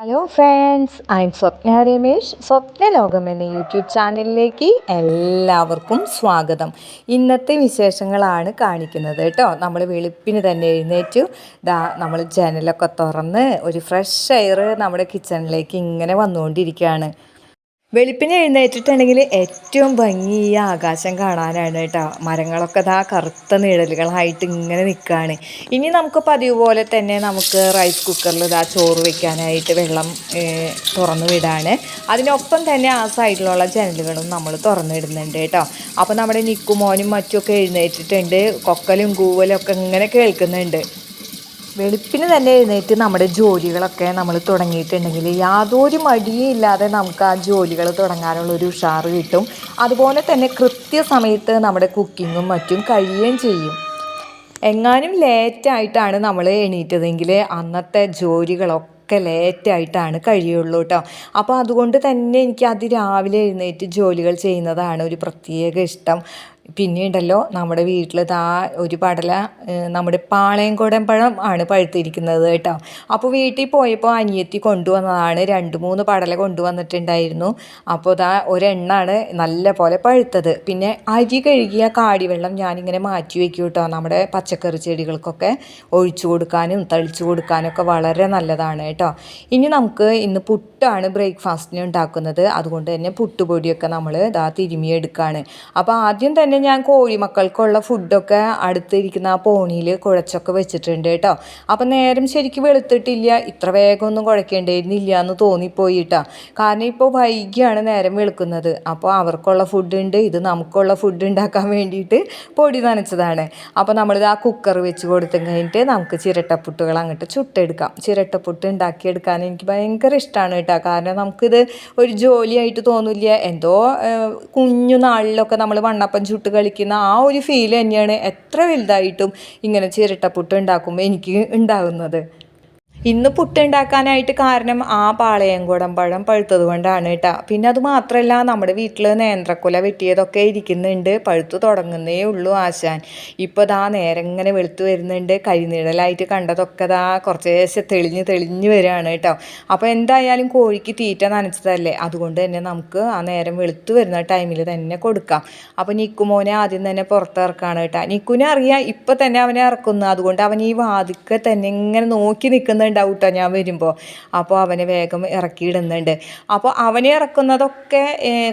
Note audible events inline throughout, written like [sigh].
Hello friends I'm Swapna Ramesh Swapna Lokam എന്ന YouTube ചാനലിലേക്ക് എല്ലാവർക്കും സ്വാഗതം. ഇന്നത്തെ വിശേഷങ്ങളാണ് കാണിക്കുന്നത് കേട്ടോ. നമ്മൾ വെളുപ്പിന് തന്നെ എഴുന്നേറ്റു. ദാ നമ്മൾ ജനലൊക്കെ തുറന്ന് ഒരു ഫ്രഷ് എയർ നമ്മുടെ കിച്ചണിലേക്ക് ഇങ്ങനെ വന്നുകൊണ്ടിരിക്കുകയാണ്. വെളുപ്പിന് എഴുന്നേറ്റിട്ടുണ്ടെങ്കിൽ ഏറ്റവും ഭംഗി ഈ ആകാശം കാണാനാണ് കേട്ടോ. മരങ്ങളൊക്കെ ഇതാ കറുത്ത നിഴലുകളായിട്ട് ഇങ്ങനെ നിൽക്കുകയാണ്. ഇനി നമുക്ക് പതിവ് പോലെ തന്നെ നമുക്ക് റൈസ് കുക്കറിൽ ഇതാ ചോറ് വെക്കാനായിട്ട് വെള്ളം തുറന്നു വിടാണ്. അതിനൊപ്പം തന്നെ ആ സൈഡിലുള്ള ജനലുകളും നമ്മൾ തുറന്നിടുന്നുണ്ട് കേട്ടോ. അപ്പോൾ നമ്മുടെ നിക്കുമോനും മറ്റുമൊക്കെ എഴുന്നേറ്റിട്ടുണ്ട്. കൊക്കലും കൂവലും ഒക്കെ ഇങ്ങനെ കേൾക്കുന്നുണ്ട്. വെളുപ്പിന് തന്നെ എഴുന്നേറ്റ് നമ്മുടെ ജോലികളൊക്കെ നമ്മൾ തുടങ്ങിയിട്ടുണ്ടെങ്കിൽ യാതൊരു മടിയും ഇല്ലാതെ നമുക്ക് ആ ജോലികൾ തുടങ്ങാനുള്ള ഒരു ഉഷാറ് കിട്ടും. അതുപോലെ തന്നെ കൃത്യസമയത്ത് നമ്മുടെ കുക്കിങ്ങും മറ്റും കഴിയുകയും ചെയ്യും. എങ്ങാനും ലേറ്റായിട്ടാണ് നമ്മൾ എണീറ്റതെങ്കിൽ അന്നത്തെ ജോലികളൊക്കെ ലേറ്റായിട്ടാണ് കഴിയുള്ളൂ കേട്ടോ. അപ്പോൾ അതുകൊണ്ട് തന്നെ എനിക്ക് അതിരാവിലെ എഴുന്നേറ്റ് ജോലികൾ ചെയ്യുന്നതാണ് ഒരു പ്രത്യേക ഇഷ്ടം. പിന്നെ ഉണ്ടല്ലോ നമ്മുടെ വീട്ടിൽ താ ഒരു പടല നമ്മുടെ പാളയംകുടം പഴം ആണ് പഴുത്തിരിക്കുന്നത് കേട്ടോ. അപ്പോൾ വീട്ടിൽ പോയപ്പോൾ അനിയത്തി കൊണ്ടുവന്നതാണ്. രണ്ട് മൂന്ന് പടല കൊണ്ടുവന്നിട്ടുണ്ടായിരുന്നു. അപ്പോൾ ഇതാ ഒരെണ്ണാണ് നല്ല പോലെ പഴുത്തത്. പിന്നെ അരി കഴുകിയ കാടിവെള്ളം ഞാനിങ്ങനെ മാറ്റി വയ്ക്കും കേട്ടോ. നമ്മുടെ പച്ചക്കറി ചെടികൾക്കൊക്കെ ഒഴിച്ചു കൊടുക്കാനും തളിച്ചു കൊടുക്കാനൊക്കെ വളരെ നല്ലതാണ് കേട്ടോ. ഇനി നമുക്ക് ഇന്ന് പുട്ടാണ് ബ്രേക്ക്ഫാസ്റ്റിന് ഉണ്ടാക്കുന്നത്. അതുകൊണ്ട് തന്നെ പുട്ടുപൊടിയൊക്കെ നമ്മൾ ഇതാ തിരുമിയെടുക്കുകയാണ് അപ്പോൾ ആദ്യം തന്നെ ഞാൻ കോഴിമക്കൾക്കുള്ള ഫുഡൊക്കെ അടുത്തിരിക്കുന്ന ആ പോണിയിൽ കുഴച്ചൊക്കെ വെച്ചിട്ടുണ്ട് കേട്ടോ. അപ്പം നേരം ശരിക്കും വെളുത്തിട്ടില്ല ഇത്ര വേഗമൊന്നും കുഴക്കേണ്ടിയിരുന്നില്ല എന്ന് തോന്നിപ്പോയി കേട്ടോ. കാരണം ഇപ്പോൾ വൈകിയാണ് നേരം വെളുക്കുന്നത്. അപ്പോൾ അവർക്കുള്ള ഫുഡ് ഉണ്ട് ഇത് നമുക്കുള്ള ഫുഡ് ഉണ്ടാക്കാൻ വേണ്ടിയിട്ട് പൊടി നനച്ചതാണ്. അപ്പോൾ നമ്മളിത് ആ കുക്കർ വെച്ച് കൊടുത്തു കഴിഞ്ഞിട്ട് നമുക്ക് ചിരട്ടപ്പുട്ടുകൾ അങ്ങോട്ട് ചുട്ടെടുക്കാം. ചിരട്ടപ്പുട്ട് ഉണ്ടാക്കിയെടുക്കാൻ എനിക്ക് ഭയങ്കര ഇഷ്ടമാണ് കേട്ടോ. കാരണം നമുക്കിത് ഒരു ജോലിയായിട്ട് തോന്നില്ല. എന്തോ കുഞ്ഞു നാളിലൊക്കെ നമ്മൾ വണ്ണപ്പം ചുട്ട് കളിക്കുന്ന ആ ഒരു ഫീൽ തന്നെയാണ് എത്ര വലുതായിട്ടും ഇങ്ങനെ ചിരട്ടപ്പുട്ട് ഉണ്ടാക്കുമ്പോൾ എനിക്ക് ഉണ്ടാകുന്നത് ഇന്ന് പുട്ടുണ്ടാക്കാനായിട്ട് കാരണം ആ പാളയംകുടം പഴം പഴുത്തത് കൊണ്ടാണ് കേട്ടോ. പിന്നെ അത് മാത്രമല്ല നമ്മുടെ വീട്ടിൽ നേന്ത്രക്കുല വെട്ടിയതൊക്കെ ഇരിക്കുന്നുണ്ട്. പഴുത്തു തുടങ്ങുന്നേ ഉള്ളൂ ആശാൻ. ഇപ്പോൾ ദാ നേരം ഇങ്ങനെ വെളുത്തു വരുന്നുണ്ട്. കരിനിഴലായിട്ട് കണ്ടതൊക്കെ ദാ കുറച്ച് ശേഷം തെളിഞ്ഞ് തെളിഞ്ഞ് വരികയാണ് കേട്ടോ. അപ്പോൾ എന്തായാലും കോഴിക്ക് തീറ്റ നനച്ചതല്ലേ? അതുകൊണ്ട് തന്നെ നമുക്ക് ആ നേരം വെളുത്തു വരുന്ന ടൈമിൽ തന്നെ കൊടുക്കാം. അപ്പോൾ നിക്കുമോനെ ആദ്യം തന്നെ പുറത്തിറക്കാണ് കേട്ടോ. നിക്കുനെ അറിയാം ഇപ്പം തന്നെ അവനെ ഇറക്കുന്നു. അതുകൊണ്ട് അവൻ ഈ വാതിക്കെ തന്നെ ഇങ്ങനെ നോക്കി നിൽക്കുന്നുണ്ട് ഉണ്ടാവും ഞാൻ വരുമ്പോൾ അപ്പോൾ അവനെ വേഗം ഇറക്കിയിടുന്നുണ്ട്. അപ്പോൾ അവനെ ഇറക്കുന്നതൊക്കെ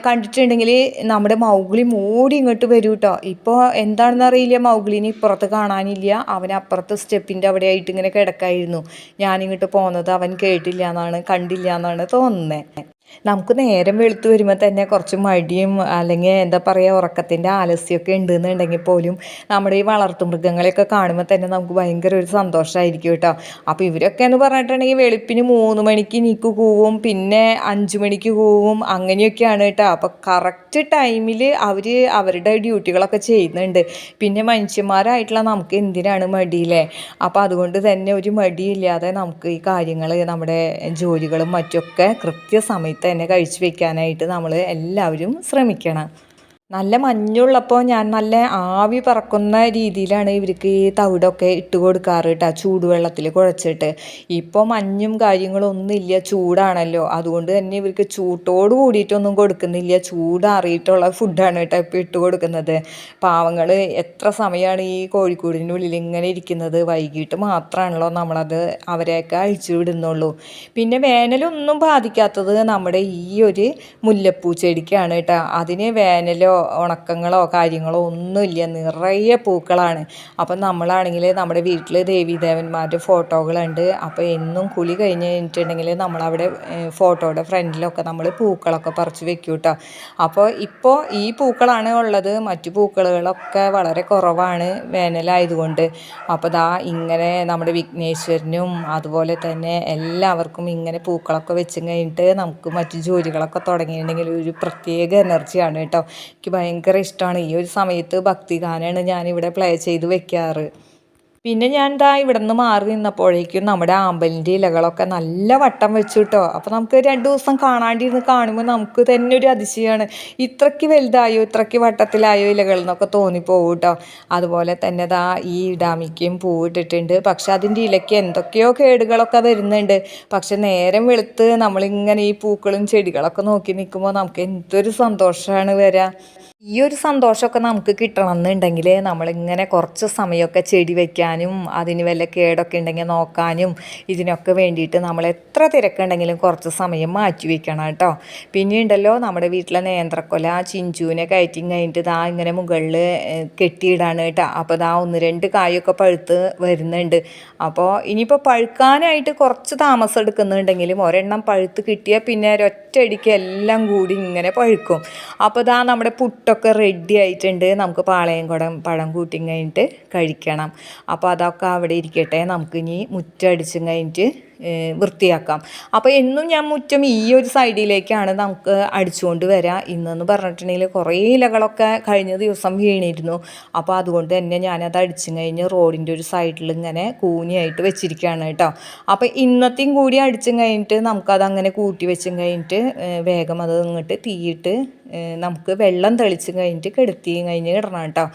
കണ്ടിട്ടുണ്ടെങ്കിൽ നമ്മുടെ മൗഗ്ലി മൂടി ഇങ്ങോട്ട് വരും കേട്ടോ ഇപ്പോൾ എന്താണെന്ന് അറിയില്ല മൗഗ്ലിനെ ഇപ്പുറത്ത് കാണാനില്ല. അവൻ അപ്പുറത്ത് സ്റ്റെപ്പിന്റെ അവിടെ ആയിട്ട് ഇങ്ങനെ കിടക്കായിരുന്നു. ഞാനിങ്ങോട്ട് പോകുന്നത് അവൻ കേട്ടില്ല എന്നാണ് കണ്ടില്ല എന്നാണ് തോന്നുന്നത് നമുക്ക് നേരം വെളുത്ത് വരുമ്പോൾ തന്നെ കുറച്ച് മടിയും അല്ലെങ്കിൽ എന്താ പറയുക ഉറക്കത്തിന്റെ ആലസ്യമൊക്കെ ഉണ്ടെന്നുണ്ടെങ്കിൽ പോലും നമ്മുടെ ഈ വളർത്തു മൃഗങ്ങളെയൊക്കെ കാണുമ്പോൾ തന്നെ നമുക്ക് ഭയങ്കര ഒരു സന്തോഷമായിരിക്കും കേട്ടോ. അപ്പോൾ ഇവരൊക്കെ എന്ന് പറഞ്ഞിട്ടുണ്ടെങ്കിൽ വെളുപ്പിന് മൂന്ന് മണിക്ക് നീക്ക് കൂവും പിന്നെ അഞ്ച് മണിക്ക് കൂവും അങ്ങനെയൊക്കെയാണ് കേട്ടോ. അപ്പോൾ കറക്റ്റ് ടൈമിൽ അവർ അവരുടെ ഡ്യൂട്ടികളൊക്കെ ചെയ്യുന്നുണ്ട്. പിന്നെ മനുഷ്യന്മാരായിട്ടുള്ള നമുക്ക് എന്തിനാണ് മടിയില്ലേ അപ്പോൾ അതുകൊണ്ട് തന്നെ ഒരു മടിയില്ലാതെ നമുക്ക് ഈ കാര്യങ്ങൾ നമ്മുടെ ജോലികളും മറ്റൊക്കെ കൃത്യസമയത്ത് തന്നെ കഴിച്ചു വെക്കാനായിട്ട് നമ്മൾ എല്ലാവരും ശ്രമിക്കണം. നല്ല മഞ്ഞുള്ളപ്പോൾ ഞാൻ നല്ല ആവി പറക്കുന്ന രീതിയിലാണ് ഇവർക്ക് ഈ തവിടൊക്കെ ഇട്ട് കൊടുക്കാറ് കേട്ടോ ചൂടുവെള്ളത്തിൽ കുഴച്ചിട്ട്. ഇപ്പോൾ മഞ്ഞും കാര്യങ്ങളും ഒന്നുമില്ല ചൂടാണല്ലോ. അതുകൊണ്ട് തന്നെ ഇവർക്ക് ചൂട്ടോട് കൂടിയിട്ടൊന്നും കൊടുക്കുന്നില്ല. ചൂടാറിയിട്ടുള്ള ഫുഡാണ് കേട്ടോ ഇപ്പോൾ ഇട്ട് കൊടുക്കുന്നത്. പാവങ്ങൾ എത്ര സമയമാണ് ഈ കോഴിക്കൂടിന്റെ ഉള്ളിൽ ഇങ്ങനെ ഇരിക്കുന്നത്? വൈകിട്ട് മാത്രമാണല്ലോ നമ്മളത് അവരെയൊക്കെ അഴിച്ചു വിടുന്നുള്ളൂ. പിന്നെ വേനലൊന്നും ബാധിക്കാത്തത് നമ്മുടെ ഈ ഒരു മുല്ലപ്പൂ ചെടിക്കാണ് കേട്ടോ അതിന് വേനലോ ഉണക്കങ്ങളോ കാര്യങ്ങളോ ഒന്നുമില്ല. നിറയെ പൂക്കളാണ്. അപ്പം നമ്മളാണെങ്കിൽ നമ്മുടെ വീട്ടിൽ ദേവീദേവന്മാരുടെ ഫോട്ടോകളുണ്ട്. അപ്പോൾ എന്നും കുളി കഴിഞ്ഞ് കഴിഞ്ഞിട്ടുണ്ടെങ്കിൽ നമ്മളവിടെ ഫോട്ടോയുടെ ഫ്രണ്ടിലൊക്കെ നമ്മൾ പൂക്കളൊക്കെ പറിച്ച് വെക്കും കേട്ടോ അപ്പോൾ ഇപ്പോൾ ഈ പൂക്കളാണ് ഉള്ളത്. മറ്റു പൂക്കളുകളൊക്കെ വളരെ കുറവാണ് വേനലായതുകൊണ്ട്. അപ്പോൾ ദാ ഇങ്ങനെ നമ്മുടെ വിഘ്നേശ്വരനും അതുപോലെ തന്നെ എല്ലാവർക്കും ഇങ്ങനെ പൂക്കളൊക്കെ വെച്ച് കഴിഞ്ഞിട്ട് നമുക്ക് മറ്റു ജോലികളൊക്കെ തുടങ്ങിയിട്ടുണ്ടെങ്കിൽ ഒരു പ്രത്യേക എനർജിയാണ് കേട്ടോ. എനിക്ക് ഭയങ്കര ഇഷ്ടമാണ് ഈ ഒരു സമയത്ത് ഭക്തിഗാനമാണ് ഞാനിവിടെ പ്ലേ ചെയ്ത് വെക്കാറ്. പിന്നെ ഞാൻ ദാ ഇവിടെ നിന്ന് മാറി നിന്നപ്പോഴേക്കും നമ്മുടെ ആമ്പലിന്റെ ഇലകളൊക്കെ നല്ല വട്ടം വെച്ചു കേട്ടോ അപ്പോൾ നമുക്ക് രണ്ട് ദിവസം കാണാണ്ടിരുന്ന് കാണുമ്പോൾ നമുക്ക് തന്നെ ഒരു അതിശയമാണ് ഇത്രയ്ക്ക് വലുതായോ ഇത്രയ്ക്ക് വട്ടത്തിലായോ ഇലകൾ എന്നൊക്കെ തോന്നിപ്പോവും കേട്ടോ അതുപോലെ തന്നെ ദാ ഈ ഇടാമിക്കയും പൂവിട്ടിട്ടുണ്ട് പക്ഷെ അതിന്റെ ഇലയ്ക്ക് എന്തൊക്കെയോ കേടുകളൊക്കെ വരുന്നുണ്ട്. പക്ഷെ നേരം വെളുത്ത് നമ്മളിങ്ങനെ ഈ പൂക്കളും ചെടികളൊക്കെ നോക്കി നിൽക്കുമ്പോൾ നമുക്ക് എന്തൊരു സന്തോഷമാണ് വരിക ഈ ഒരു സന്തോഷമൊക്കെ നമുക്ക് കിട്ടണം എന്നുണ്ടെങ്കിൽ നമ്മളിങ്ങനെ കുറച്ച് സമയമൊക്കെ ചെടി വയ്ക്കാനും അതിന് വല്ല കേടൊക്കെ ഉണ്ടെങ്കിൽ നോക്കാനും ഇതിനൊക്കെ വേണ്ടിയിട്ട് നമ്മൾ എത്ര തിരക്കുണ്ടെങ്കിലും കുറച്ച് സമയം മാറ്റി വെക്കണം കേട്ടോ. പിന്നെ ഉണ്ടല്ലോ നമ്മുടെ വീട്ടിലെ നേന്ത്രക്കൊല ചിഞ്ചുവിനെ കയറ്റി കഴിഞ്ഞിട്ട് ദാ ഇങ്ങനെ മുകളിൽ കെട്ടിയിടാണ് കേട്ടോ. അപ്പോൾ ദാ ഒന്ന് രണ്ട് കായൊക്കെ പഴുത്ത് വരുന്നുണ്ട്. അപ്പോൾ ഇനിയിപ്പോൾ പഴുക്കാനായിട്ട് കുറച്ച് താമസം എടുക്കുന്നുണ്ടെങ്കിലും ഒരെണ്ണം പഴുത്ത് കിട്ടിയാൽ പിന്നെ ഒരൊറ്റയടിക്ക് എല്ലാം കൂടി ഇങ്ങനെ പഴുക്കും. അപ്പോൾ ദാ നമ്മുടെ പുട്ടൊക്കെ റെഡി ആയിട്ടുണ്ട്. നമുക്ക് പാളയം കുടം പഴം കൂട്ടി കഴിഞ്ഞിട്ട് കഴിക്കണം. അപ്പോൾ അതൊക്കെ അവിടെ ഇരിക്കട്ടെ. നമുക്കിനി മുറ്റടിച്ചും കഴിഞ്ഞിട്ട് വൃത്തിയാക്കാം. അപ്പോൾ എന്നും ഞാൻ മുറ്റം ഈ ഒരു സൈഡിലേക്കാണ് നമുക്ക് അടിച്ചുകൊണ്ട് വരാം. ഇന്നെന്ന് പറഞ്ഞിട്ടുണ്ടെങ്കിൽ കുറേ ഇലകളൊക്കെ കഴിഞ്ഞ ദിവസം വീണിരുന്നു. അപ്പോൾ അതുകൊണ്ട് തന്നെ ഞാനത് അടിച്ചു കഴിഞ്ഞ് റോഡിന്റെ ഒരു സൈഡിൽ ഇങ്ങനെ കൂനിയായിട്ട് വെച്ചിരിക്കുകയാണ് കേട്ടോ. അപ്പോൾ ഇന്നത്തെയും കൂടി അടിച്ചും കഴിഞ്ഞിട്ട് നമുക്കത് അങ്ങനെ കൂട്ടി വെച്ചും കഴിഞ്ഞിട്ട് വേഗം അത് ഇങ്ങോട്ട് തീയിട്ട് നമുക്ക് വെള്ളം തെളിച്ച് കഴിഞ്ഞിട്ട് കെടുത്തി കഴിഞ്ഞ് ഇടണം കേട്ടോ.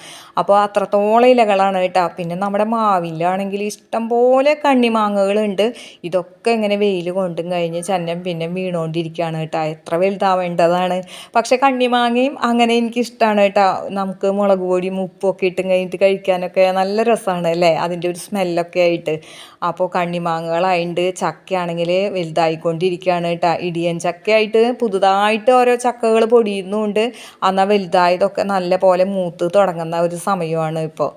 അപ്പോൾ അത്രത്തോളം ഇലകളാണ് കേട്ടോ. പിന്നെ നമ്മുടെ മാവിലാണെങ്കിൽ ഇഷ്ടം പോലെ കണ്ണിമാങ്ങകളുണ്ട്. ഇതൊക്കെ ഇങ്ങനെ വെയിൽ കൊണ്ടും കഴിഞ്ഞ് ചന്നം പിന്നെ വീണുകൊണ്ടിരിക്കുകയാണ് കേട്ടോ. എത്ര വലുതാവേണ്ടതാണ്. പക്ഷെ കണ്ണിമാങ്ങയും അങ്ങനെ എനിക്കിഷ്ടമാണ് കേട്ടോ. നമുക്ക് മുളക് പൊടിയും ഉപ്പൊക്കെ ഇട്ടും കഴിഞ്ഞിട്ട് കഴിക്കാനൊക്കെ നല്ല രസമാണ് അല്ലേ? അതിന്റെ ഒരു സ്മെല്ലൊക്കെ ആയിട്ട്. അപ്പോൾ കണ്ണിമാങ്ങകളായിട്ട് ചക്കയാണെങ്കിൽ വലുതായിക്കൊണ്ടിരിക്കുകയാണ് കേട്ടോ. ഇടിയൻ ചക്കയായിട്ട് പുതുതായിട്ട് ഓരോ ചക്കകൾ പൊടിയുന്നുണ്ട് എന്നാൽ വലുതായതൊക്കെ നല്ല പോലെ മൂത്ത് തുടങ്ങുന്ന ഒരു സമയമാണ് ഇപ്പോൾ.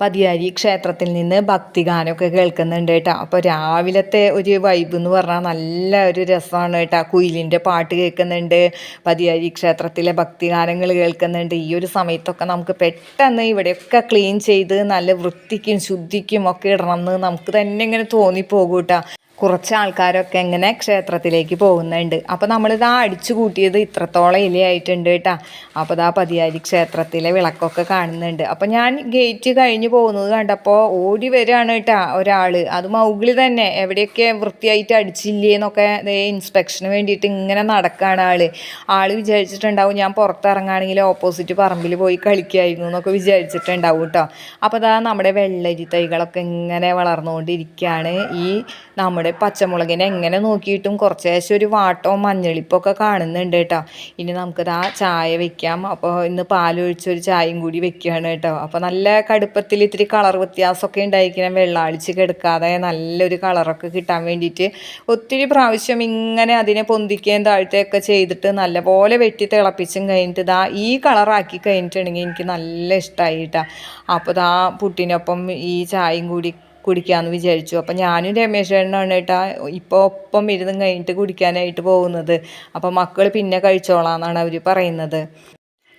പതിയാരി ക്ഷേത്രത്തിൽ നിന്ന് ഭക്തിഗാനമൊക്കെ കേൾക്കുന്നുണ്ട് കേട്ടോ. അപ്പോൾ രാവിലത്തെ ഒരു വൈബ് എന്ന് പറഞ്ഞാൽ നല്ല ഒരു രസമാണ് കേട്ടോ. കുയിലിന്റെ പാട്ട് കേൾക്കുന്നുണ്ട് പതിയാരി ക്ഷേത്രത്തിലെ ഭക്തിഗാനങ്ങൾ കേൾക്കുന്നുണ്ട്. ഈ ഒരു സമയത്തൊക്കെ നമുക്ക് പെട്ടെന്ന് ഇവിടെയൊക്കെ ക്ലീൻ ചെയ്ത് നല്ല വൃത്തിക്കും ശുദ്ധിക്കും ഒക്കെ ഇടണം എന്ന് നമുക്ക് തന്നെ ഇങ്ങനെ തോന്നിപ്പോകും കേട്ടോ. കുറച്ച് ആൾക്കാരൊക്കെ ഇങ്ങനെ ക്ഷേത്രത്തിലേക്ക് പോകുന്നുണ്ട്. അപ്പോൾ നമ്മളിതാ അടിച്ചു കൂട്ടിയത് ഇത്രത്തോളം ഇലയായിട്ടുണ്ട് കേട്ടോ. അപ്പോൾ ഇതാ പതിയാരി ക്ഷേത്രത്തിലെ വിളക്കൊക്കെ കാണുന്നുണ്ട്. അപ്പോൾ ഞാൻ ഗേറ്റ് കഴിഞ്ഞ് പോകുന്നത് കണ്ടപ്പോൾ ഓടി വരികയാണ് കേട്ടോ ഒരാൾ അത് മൗഗിളി തന്നെ. എവിടെയൊക്കെ വൃത്തിയായിട്ട് അടിച്ചില്ലേ എന്നൊക്കെ ഇൻസ്പെക്ഷന് വേണ്ടിയിട്ട് ഇങ്ങനെ നടക്കുകയാണ് ആൾ ആൾ വിചാരിച്ചിട്ടുണ്ടാവും ഞാൻ പുറത്തിറങ്ങുകയാണെങ്കിൽ ഓപ്പോസിറ്റ് പറമ്പിൽ പോയി കളിക്കായിരുന്നു എന്നൊക്കെ വിചാരിച്ചിട്ടുണ്ടാവും കേട്ടോ. അപ്പോൾ അതാ നമ്മുടെ വെള്ളരി തൈകളൊക്കെ ഇങ്ങനെ വളർന്നുകൊണ്ടിരിക്കുകയാണ്. ഈ നമ്മുടെ പച്ചമുളകിനെ എങ്ങനെ നോക്കിയിട്ടും കുറച്ചേശം ഒരു വാട്ടോ മഞ്ഞളിപ്പൊക്കെ കാണുന്നുണ്ട് കേട്ടോ. ഇനി നമുക്കത് ആ ചായ വെക്കാം. അപ്പോൾ ഇന്ന് പാലൊഴിച്ചൊരു ചായയും കൂടി വെക്കുകയാണ് കേട്ടോ. അപ്പോൾ നല്ല കടുപ്പത്തിൽ ഇത്തിരി കളർ വ്യത്യാസമൊക്കെ ഉണ്ടായിരിക്കണം. വെള്ളാളിച്ച് കിടക്കാതെ നല്ലൊരു കളറൊക്കെ കിട്ടാൻ വേണ്ടിയിട്ട് ഒത്തിരി പ്രാവശ്യം ഇങ്ങനെ അതിനെ പൊന്തിക്കുകയും താഴ്ത്തുകയൊക്കെ ചെയ്തിട്ട് നല്ലപോലെ വെട്ടി തിളപ്പിച്ചും കഴിഞ്ഞിട്ട് ഇതാ ഈ കളറാക്കി കഴിഞ്ഞിട്ടുണ്ടെങ്കിൽ എനിക്ക് നല്ല ഇഷ്ടമായി കേട്ടോ. അപ്പോൾ ഇതാ പുട്ടിനൊപ്പം ഈ ചായയും കൂടി കുടിക്കാമെന്ന് വിചാരിച്ചു. അപ്പം ഞാനും രമേശ് ചേട്ടനാണ് കേട്ടാ ഇപ്പോൾ ഒപ്പം ഇരുന്ന് കഴിഞ്ഞിട്ട് കുടിക്കാനായിട്ട് പോകുന്നത്. അപ്പം മക്കൾ പിന്നെ കഴിച്ചോളാം എന്നാണ് അവർ പറയുന്നത്.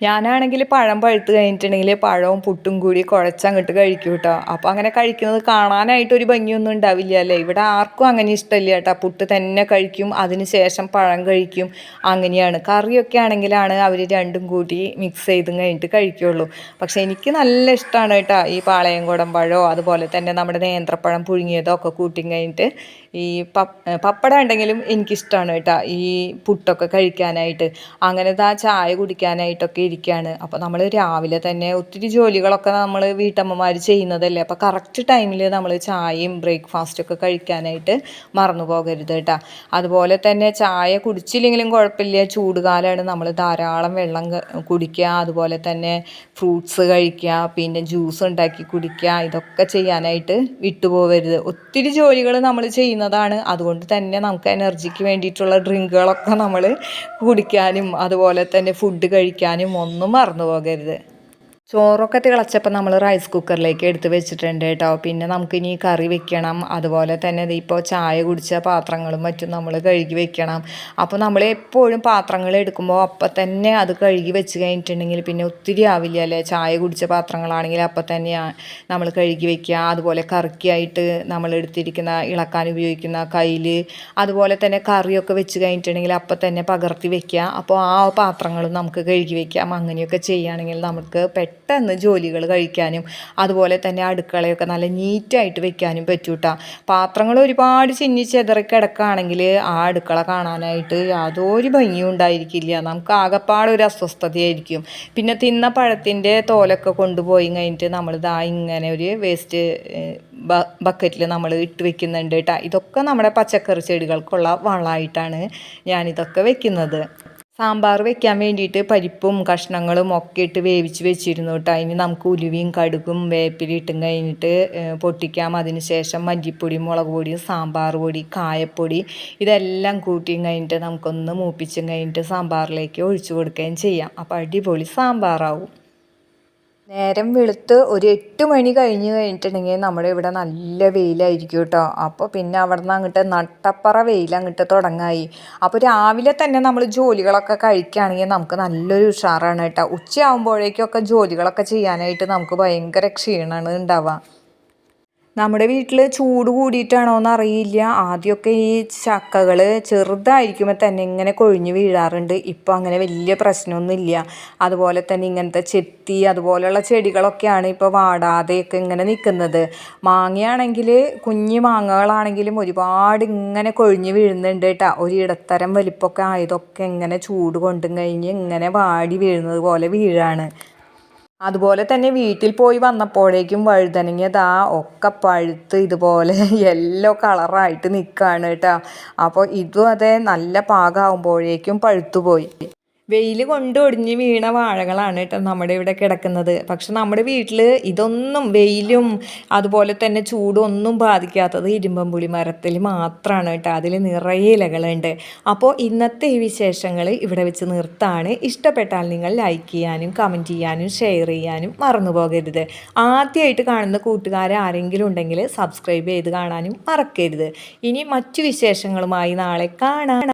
ഞാനാണെങ്കിൽ പഴം പഴുത്ത് കഴിഞ്ഞിട്ടുണ്ടെങ്കിൽ പഴവും പുട്ടും കൂടി കുഴച്ചങ്ങോട്ട് കഴിക്കും കേട്ടോ. അപ്പോൾ അങ്ങനെ കഴിക്കുന്നത് കാണാനായിട്ട് ഒരു ഭംഗിയൊന്നും ഉണ്ടാവില്ല അല്ലേ? ഇവിടെ ആർക്കും അങ്ങനെ ഇഷ്ടമില്ല കേട്ടോ. പുട്ട് തന്നെ കഴിക്കും അതിന് ശേഷം പഴം കഴിക്കും. അങ്ങനെയാണ്. കറിയൊക്കെ ആണെങ്കിലാണ് അവർ രണ്ടും കൂടി മിക്സ് ചെയ്ത് കഴിഞ്ഞിട്ട് കഴിക്കുള്ളൂ. പക്ഷേ എനിക്ക് നല്ല ഇഷ്ടമാണ് കേട്ടോ ഈ പാളയംകുടം പഴമോ അതുപോലെ തന്നെ നമ്മുടെ നേന്ത്രപ്പഴം പുഴുങ്ങിയതോ ഒക്കെ കൂട്ടി കഴിഞ്ഞിട്ട് ഈ പപ്പ പപ്പട ഉണ്ടെങ്കിലും എനിക്കിഷ്ടമാണ് കേട്ടോ. ഈ പുട്ടൊക്കെ കഴിക്കാനായിട്ട്. അങ്ങനെ ആ ചായ കുടിക്കാനായിട്ടൊക്കെ ഇരിക്കുകയാണ് അപ്പോൾ നമ്മൾ രാവിലെ തന്നെ ഒത്തിരി ജോലികളൊക്കെ നമ്മൾ വീട്ടമ്മമാർ ചെയ്യുന്നതല്ലേ. അപ്പോൾ കറക്റ്റ് ടൈമിൽ നമ്മൾ ചായയും ബ്രേക്ക്ഫാസ്റ്റും ഒക്കെ കഴിക്കാനായിട്ട് മറന്നു പോകരുത് കേട്ടോ. അതുപോലെ തന്നെ ചായ കുടിച്ചില്ലെങ്കിലും കുഴപ്പമില്ല. ചൂടുകാലമാണ് നമ്മൾ ധാരാളം വെള്ളം കുടിക്കുക. അതുപോലെ തന്നെ ഫ്രൂട്ട്സ് കഴിക്കുക. പിന്നെ ജ്യൂസ് ഉണ്ടാക്കി കുടിക്കുക. ഇതൊക്കെ ചെയ്യാനായിട്ട് വിട്ടുപോകരുത്. ഒത്തിരി ജോലികൾ നമ്മൾ ചെയ്യുന്നതാണ്. അതുകൊണ്ട് തന്നെ നമുക്ക് എനർജിക്ക് വേണ്ടിയിട്ടുള്ള ഡ്രിങ്കുകളൊക്കെ നമ്മൾ കുടിക്കാനും അതുപോലെ തന്നെ ഫുഡ് കഴിക്കാനും ഒന്നും മറന്നു പോകരുത്. ചോറൊക്കെ തിളച്ചപ്പോൾ നമ്മൾ റൈസ് കുക്കറിലേക്ക് എടുത്ത് വെച്ചിട്ടുണ്ട് കേട്ടോ. പിന്നെ നമുക്കിനി കറി വെക്കണം. അതുപോലെ തന്നെ ഇപ്പോൾ ചായ കുടിച്ച പാത്രങ്ങളും മറ്റും നമ്മൾ കഴുകി വെക്കണം. അപ്പോൾ നമ്മൾ എപ്പോഴും പാത്രങ്ങൾ എടുക്കുമ്പോൾ അപ്പം തന്നെ അത് കഴുകി വെച്ച് കഴിഞ്ഞിട്ടുണ്ടെങ്കിൽ പിന്നെ ഒത്തിരി ആവില്ല അല്ലേ? ചായ കുടിച്ച പാത്രങ്ങളാണെങ്കിൽ അപ്പം തന്നെ നമ്മൾ കഴുകി വെക്കുക. അതുപോലെ കറിക്കായിട്ട് നമ്മൾ എടുത്തിരിക്കുന്ന ഇളക്കാൻ ഉപയോഗിക്കുന്ന കയ്യിൽ അതുപോലെ തന്നെ കറിയൊക്കെ വെച്ച് കഴിഞ്ഞിട്ടുണ്ടെങ്കിൽ അപ്പം തന്നെ പകർത്തി വെക്കുക. അപ്പോൾ ആ പാത്രങ്ങളും നമുക്ക് കഴുകി വെക്കാം. അങ്ങനെയൊക്കെ ചെയ്യുകയാണെങ്കിൽ നമുക്ക് പെട്ടെന്ന് പെട്ടെന്ന് ജോലികൾ കഴിക്കാനും അതുപോലെ തന്നെ അടുക്കളയൊക്കെ നല്ല നീറ്റായിട്ട് വെക്കാനും പറ്റൂട്ടാ. പാത്രങ്ങൾ ഒരുപാട് ചിന്നി ചെതറി കിടക്കുകയാണെങ്കിൽ ആ അടുക്കള കാണാനായിട്ട് യാതൊരു ഭംഗിയും ഉണ്ടായിരിക്കില്ല. നമുക്ക് ആകെപ്പാടെ ഒരു അസ്വസ്ഥതയായിരിക്കും. പിന്നെ തിന്ന പഴത്തിന്റെ തോലൊക്കെ കൊണ്ടുപോയി കഴിഞ്ഞിട്ട് നമ്മൾ ഇതാ ഇങ്ങനെ ഒരു വേസ്റ്റ് ബക്കറ്റിൽ നമ്മൾ ഇട്ട് വെക്കുന്നുണ്ട് കേട്ടോ. ഇതൊക്കെ നമ്മുടെ പച്ചക്കറി ചെടികൾക്കുള്ള വളമായിട്ടാണ് ഞാനിതൊക്കെ വെക്കുന്നത്. സാമ്പാർ വെക്കാൻ വേണ്ടിയിട്ട് പരിപ്പും കഷ്ണങ്ങളും ഒക്കെ ഇട്ട് വേവിച്ച് വെച്ചിരുന്നു കേട്ടോ. അതിന് നമുക്ക് ഉലുവയും കടുകും വേപ്പിലിട്ടും കഴിഞ്ഞിട്ട് പൊട്ടിക്കാം. അതിന് ശേഷം മല്ലിപ്പൊടി മുളക് പൊടി സാമ്പാർ പൊടി കായപ്പൊടി ഇതെല്ലാം കൂട്ടിയും കഴിഞ്ഞിട്ട് നമുക്കൊന്ന് മൂപ്പിച്ചും കഴിഞ്ഞിട്ട് സാമ്പാറിലേക്ക് ഒഴിച്ചു കൊടുക്കുകയും ചെയ്യാം. അപ്പോൾ അടിപൊളി സാമ്പാറാവും. നേരം വെളുത്ത് ഒരു എട്ട് മണി കഴിഞ്ഞ് കഴിഞ്ഞിട്ടുണ്ടെങ്കിൽ നമ്മുടെ ഇവിടെ നല്ല വെയിലായിരിക്കും കേട്ടോ. അപ്പോൾ പിന്നെ അവിടെ നിന്ന് അങ്ങോട്ട് നട്ടപ്പറ വെയിൽ അങ്ങോട്ട് തുടങ്ങായി. അപ്പോൾ രാവിലെ തന്നെ നമ്മൾ ജോലികളൊക്കെ കഴിക്കുകയാണെങ്കിൽ നമുക്ക് നല്ലൊരു ഉഷാറാണ് കേട്ടോ. ഉച്ചയാകുമ്പോഴേക്കൊക്കെ ജോലികളൊക്കെ ചെയ്യാനായിട്ട് നമുക്ക് ഭയങ്കര ക്ഷീണമാണ് ഉണ്ടാവുക. നമ്മുടെ വീട്ടിൽ ചൂട് കൂടിയിട്ടാണോ എന്ന് അറിയില്ല ആദ്യമൊക്കെ ഈ ചക്കകൾ ചെറുതായിരിക്കുമ്പോൾ തന്നെ ഇങ്ങനെ കൊഴിഞ്ഞ് വീഴാറുണ്ട്. ഇപ്പോൾ അങ്ങനെ വലിയ പ്രശ്നമൊന്നുമില്ല. അതുപോലെ തന്നെ ഇങ്ങനത്തെ ചെത്തി അതുപോലെയുള്ള ചെടികളൊക്കെയാണ് ഇപ്പോൾ വാടാതെയൊക്കെ ഇങ്ങനെ നിൽക്കുന്നത്. മാങ്ങയാണെങ്കിൽ കുഞ്ഞു മാങ്ങകളാണെങ്കിലും ഒരുപാട് ഇങ്ങനെ കൊഴിഞ്ഞ് വീഴുന്നുണ്ട് കേട്ടോ. ഒരിടത്തരം വലിപ്പമൊക്കെ ആയതൊക്കെ ഇങ്ങനെ ചൂട് കൊണ്ടും കഴിഞ്ഞ് ഇങ്ങനെ വാടി വീഴുന്നത് പോലെ വീഴാണ്. അതുപോലെ തന്നെ വീട്ടിൽ പോയി വന്നപ്പോഴേക്കും വഴുതനങ്ങ ആ ഒക്കെ പഴുത്ത് ഇതുപോലെ [laughs] യെല്ലോ കളറായിട്ട് നിൽക്കുകയാണ് കേട്ടോ. അപ്പോൾ ഇതും അതെ നല്ല പാകമാകുമ്പോഴേക്കും പഴുത്തുപോയി. വെയിൽ കൊണ്ട് ഒടിഞ്ഞ് വീണ വാഴകളാണ് കേട്ടോ നമ്മുടെ ഇവിടെ കിടക്കുന്നത്. പക്ഷെ നമ്മുടെ വീട്ടിൽ ഇതൊന്നും വെയിലും അതുപോലെ തന്നെ ചൂടും ഒന്നും ബാധിക്കാത്തത് ഇരുമ്പമ്പുളി മരത്തിൽ മാത്രമാണ് കേട്ടോ. അതിൽ നിറയെ ഇലകളുണ്ട്. അപ്പോൾ ഇന്നത്തെ ഈ വിശേഷങ്ങൾ ഇവിടെ വെച്ച് നിർത്താണ്. ഇഷ്ടപ്പെട്ടാൽ നിങ്ങൾ ലൈക്ക് ചെയ്യാനും കമന്റ് ചെയ്യാനും ഷെയർ ചെയ്യാനും മറന്നു പോകരുത്. ആദ്യമായിട്ട് കാണുന്ന കൂട്ടുകാർ ആരെങ്കിലും ഉണ്ടെങ്കിൽ സബ്സ്ക്രൈബ് ചെയ്ത് കാണാനും മറക്കരുത്. ഇനി മറ്റു വിശേഷങ്ങളുമായി നാളെ കാണാം.